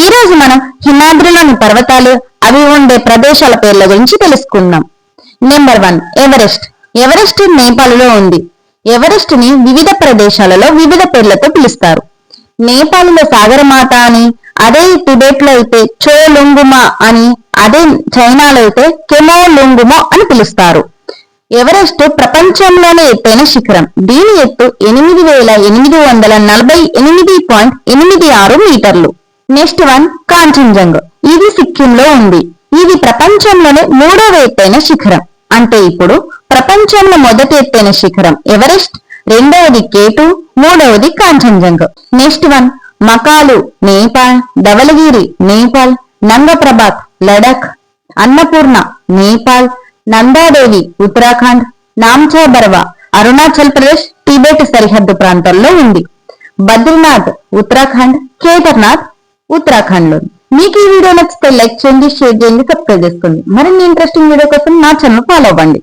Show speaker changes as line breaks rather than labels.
ఈ రోజు మనం హిమాద్రిలోని పర్వతాలు అవి ఉండే ప్రదేశాల పేర్ల గురించి తెలుసుకుందాం. నెంబర్ వన్ ఎవరెస్ట్ ఎవరెస్ట్ నేపాల్లో ఉంది. ఎవరెస్ట్ని వివిధ ప్రదేశాలలో వివిధ పేర్లతో పిలుస్తారు. నేపాల్లో సాగరమాత అని అదే టిబెట్లో అయితే చోలుంగుమా అని అదే చైనాలో అయితే కెమోలుంగుమో అని పిలుస్తారు. ఎవరెస్ట్ ప్రపంచంలోనే ఎత్తైన శిఖరం. దీని ఎత్తు ఎనిమిది వేల ఎనిమిది వందల నలభై ఎనిమిది పాయింట్ ఎనిమిది ఆరు మీటర్లు. Next one Kanchenjunga. ఇది సిక్కింలో ఉంది. ఇది ప్రపంచంలోనే మూడవ ఎత్తైన శిఖరం. అంటే ఇప్పుడు ప్రపంచంలో మొదటి ఎత్తైన శిఖరం ఎవరెస్ట్? రెండవది కేటు మూడవది Kangchenjunga. Next one Makalu Nepal Dhaulagiri Nepal Nanga Parbat Ladakh Annapurna Nepal Nanda Devi Uttarakhand Namcha Barwa Arunachal Pradesh Tibet సరిహద్దు ప్రాంతాల్లో ఉంది. బద్రీనాథ్ ఉత్తరాఖండ్ కేదార్నాథ్ ఉత్తరాఖండ్లో మీకు ఈ వీడియో నచ్చితే లైక్ చేయండి షేర్ చేయండి సబ్స్క్రైబ్ చేసుకోండి. మరిన్ని ఇంట్రెస్టింగ్ వీడియో కోసం నా ఛానల్ ఫాలో అవ్వండి.